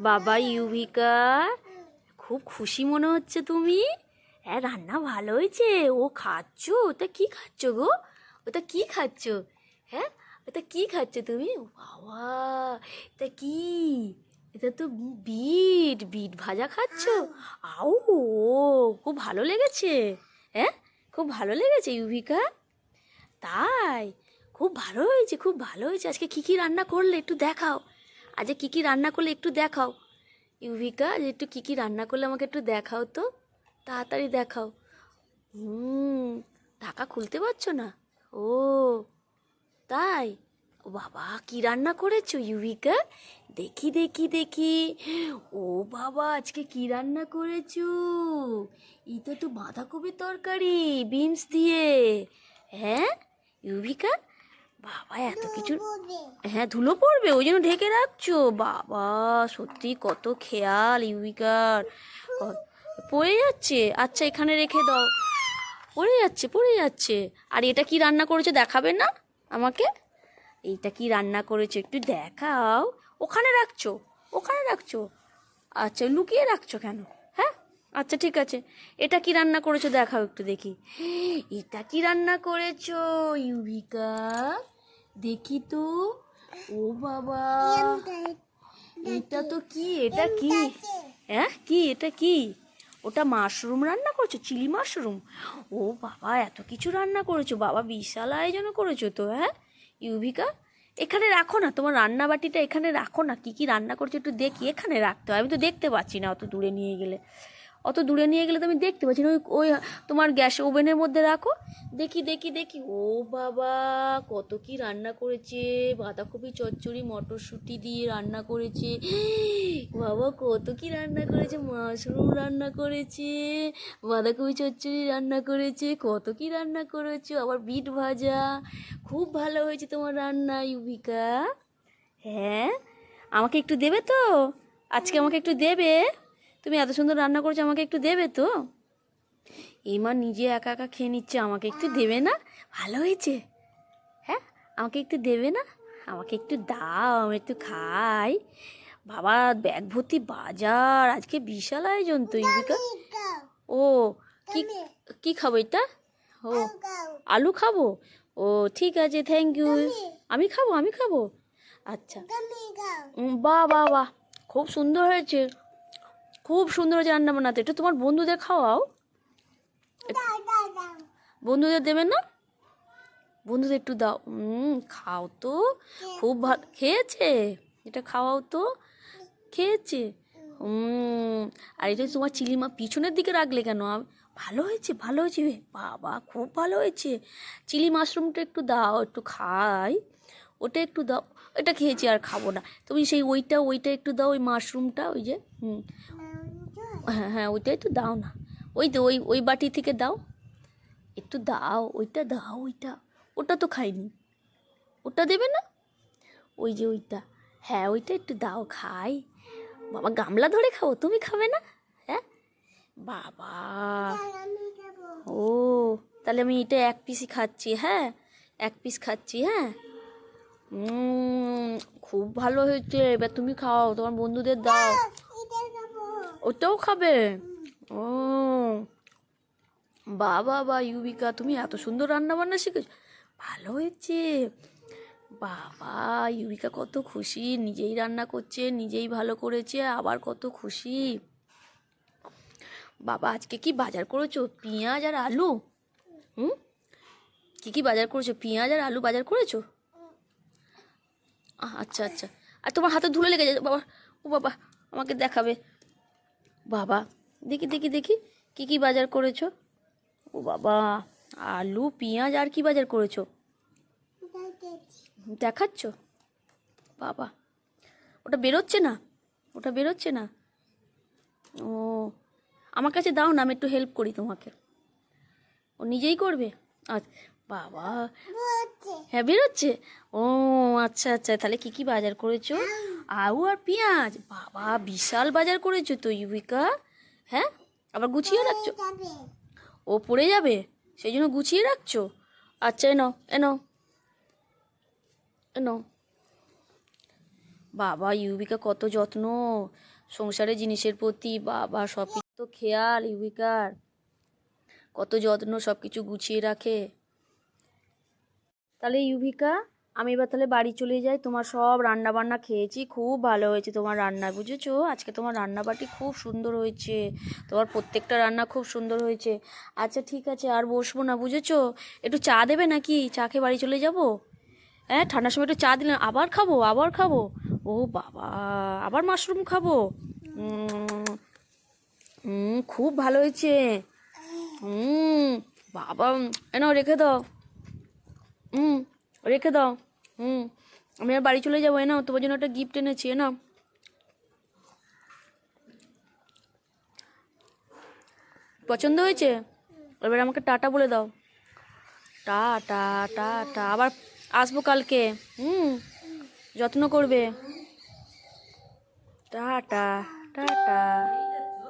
বাবা, ইউভিকা। খুব খুশি মনে হচ্ছে তুমি। হ্যাঁ রান্না ভালো হয়েছে। ও খাচ্ছ? ওটা কি খাচ্ছ গো? ওটা কি খাচ্ছ? হ্যাঁ? ওটা কি খাচ্ছ তুমি? বাবা, এটা কি? এটা তো বিট বিট ভাজা খাচ্ছ? আউ ও খুব ভালো লেগেছে। হ্যাঁ? খুব ভালো লেগেছে, ইউভিকা। তাই, খুব ভালো হয়েছে, খুব ভালো হয়েছে। আজকে কী কী রান্না করলে একটু দেখাও। আজকে কী কী রান্না করলে একটু দেখাও। ইউভিকা, যে একটু কী কী রান্না করলে আমাকে একটু দেখাও তো। তাড়াতাড়ি দেখাও। হুম, ঢাকা খুলতে পারছ না? ও, তাই? ও বাবা, কি রান্না করেছ ইউভিকা? দেখি দেখি দেখি। ও বাবা, আজকে কি রান্না করেছ? এটা তো বাঁধাকপির তরকারি, বিনস দিয়ে। হ্যাঁ ইউভিকা? বাবা এত কিছু হ্যাঁ ধুলো পড়বে ওই জন্য ঢেকে রাখছো? বাবা সত্যি কত খেয়াল ইউভিকার ক- পড়ে যাচ্ছে? আচ্ছা এখানে রেখে দাও। পড়ে যাচ্ছে পড়ে যাচ্ছে। আর এটা কি রান্না করেছ দেখাবে না আমাকে? এইটা কি রান্না করেছ একটু দেখাও। ওখানে রাখছো ওখানে রাখছো। আচ্ছা লুকিয়ে রাখছো কেন? আচ্ছা ঠিক আছে। এটা কি রান্না করেছ দেখাও একটু দেখি। এটা কি রান্না করেছ ইউভিকা দেখি তো। ও বাবা। এটা তো কি? এটা কি? হ্যাঁ কি? এটা কি? ওটা মাশরুম রান্না করেছ? Chilli mushroom? ও বাবা, এত কিছু রান্না করেছ। বাবা, বিশাল আয়োজন করেছ তো হ্যাঁ ইউভিকা এখানে রাখো না। তোমার রান্না বাটিটা এখানে রাখো না। কি কি রান্না করছ একটু দেখি। এখানে রাখতে হয়। আমি তো দেখতে পাচ্ছি না অত দূরে নিয়ে গেলে। অত দূরে নিয়ে গেলে তো আমি দেখতে পাচ্ছি না। ওই ওই তোমার গ্যাস ওভেনের মধ্যে রাখো। দেখি দেখি দেখি। ও বাবা, কত কি রান্না করেছে। বাঁধাকপি, চচ্চড়ি, মটরশুঁটি দিয়ে রান্না করেছে। বাবা, কত কি রান্না করেছে। মাশরুম রান্না করেছে। বাঁধাকপি, চচ্চড়ি রান্না করেছে। কত কি রান্না করেছে। আবার বিট ভাজা। খুব ভালো হয়েছে তোমার রান্না ইউবিকা হ্যাঁ? আমাকে একটু দেবে তো? আজকে আমাকে একটু দেবে? তুমি এত সুন্দর রান্না করেছ, আমাকে একটু দেবে তো? এই মা নিজে একা একা খেয়ে নিচ্ছে, আমাকে একটু দেবে না? ভালো হয়েছে। হ্যাঁ আমাকে একটু দেবে না? আমাকে একটু দাও, আমি একটু খাই। বাবা, ব্যাগ ভর্তি বাজার, আজকে বিশাল আয়োজন তো ইউবিকা ও, কি কি খাব এটা? ও, আলু খাব? ও, ঠিক আছে থ্যাংক ইউ আমি খাব আমি খাব? আচ্ছা। বাহ বাহ বাহ। খুব সুন্দর হয়েছে। খুব সুন্দর হয়েছে রান্না বান্নাতে। একটু তোমার বন্ধুদের খাওয়াও? বন্ধুদের দেবে না? বন্ধুদের একটু দাও। হুম খাও তো। খুব ভালো খেয়েছে? এটা খাওয়াও তো। খেয়েছে? হুম আর এটা তোমার চিলি মা পিছনের দিকে রাখলে কেন? ভালো হয়েছে ভালো হয়েছে। বাবা খুব ভালো হয়েছে। চিলি মাশরুমটা একটু দাও একটু খাই। ওটা একটু দাও। এটা খেয়েছি আর খাব না। তুমি সেই ওইটা ওইটা একটু দাও ওই মাশরুমটা ওই যে হুম। হ্যাঁ হ্যাঁ ওইটা একটু দাও না। ওই তো ওই ওই বাটি থেকে দাও। একটু দাও, ওইটা দাও, ওইটা। ওটা তো খাইনি। ওটা দেবে না? ওই যে ওইটা। হ্যাঁ ওইটা একটু দাও, খাই। বাবা, গামলা ধরে খাও তুমি খাবে না? হ্যাঁ? বাবা। ও, তাহলে আমি এটা এক পিসই খাচ্ছি হ্যাঁ? এক পিস খাচ্ছি হ্যাঁ? খুব ভালো হয়েছে। এবার তুমি খাও, তোমার বন্ধুদের দাও। ওটাও খাবে? ও। বাবা, বা, ইউবিকা, তুমি এত সুন্দর রান্না বান্না শিখেছ। ভালো হয়েছে। বাবা, ইউবিকা কত খুশি। নিজেই রান্না করছে, নিজেই ভালো করেছে, আবার কত খুশি। বাবা, আজকে কি বাজার করেছ? পেঁয়াজ আর আলু? হুম? কি কি বাজার করেছ? পেঁয়াজ আর আলু বাজার করেছ? আচ্ছা আচ্ছা। আর তোমার হাতে ধুলে লেগে যায়। বাবা, ও বাবা, আমাকে দেখাবে। বাবা দেখি দেখি দেখি কি কি বাজার করেছ? ও বাবা আলু পেঁয়াজ আর কি বাজার করেছ? দেখাচ্ছ। বাবা ওটা বেরোচ্ছে না? ওটা বেরোচ্ছে না? ও আমার কাছে দাও না আমি একটু হেল্প করি তোমাকে। ও নিজেই করবে? আচ্ছা বাবা। হ্যাঁ বেরোচ্ছে? ও আচ্ছা আচ্ছা তাহলে কি কি বাজার করেছ? আলু আর পেঁয়াজ। বাবা বিশাল বাজার করেছ তো ইউবিকা। হ্যাঁ? আবার গুছিয়ে রাখছো? ও পড়ে যাবে? সেই জন্য গুছিয়ে রাখছো? আচ্ছা এনো এনো এনো বাবা ইউবিকা কত যত্ন। সংসারের জিনিসের প্রতি বাবা সব কিছু তো খেয়াল ইউবিকার। কত যত্ন সব কিছু গুছিয়ে রাখে। তাহলে ইউভিকা আমি এবার তাহলে বাড়ি চলে যাই। তোমার সব রান্না বান্না খেয়েছি, খুব ভালো হয়েছে তোমার রান্না বুঝেছ? আজকে তোমার রান্নাবাটি খুব সুন্দর হয়েছে, তোমার প্রত্যেকটা রান্না খুব সুন্দর হয়েছে। আচ্ছা ঠিক আছে, আর বসবো না, বুঝেছ? একটু চা দেবে নাকি? চা খেয়ে বাড়ি চলে যাব? হ্যাঁ ঠান্ডার সময় একটু চা দিলেন আবার খাব আবার খাব। ও বাবা, আবার মাশরুম খাব? হুম খুব ভালো হয়েছে। হুম বাবা এনো রেখে দাও। হুম রেখে দাও। হুম, আমি আর বাড়ি চলে যাব নাও তোমার জন্য একটা গিফট এনেছি নাও পছন্দ হয়েছে? এবার আমাকে টাটা বলে দাও। Tata tata. আবার আসব কালকে, হুম? যত্ন করবে। Tata tata.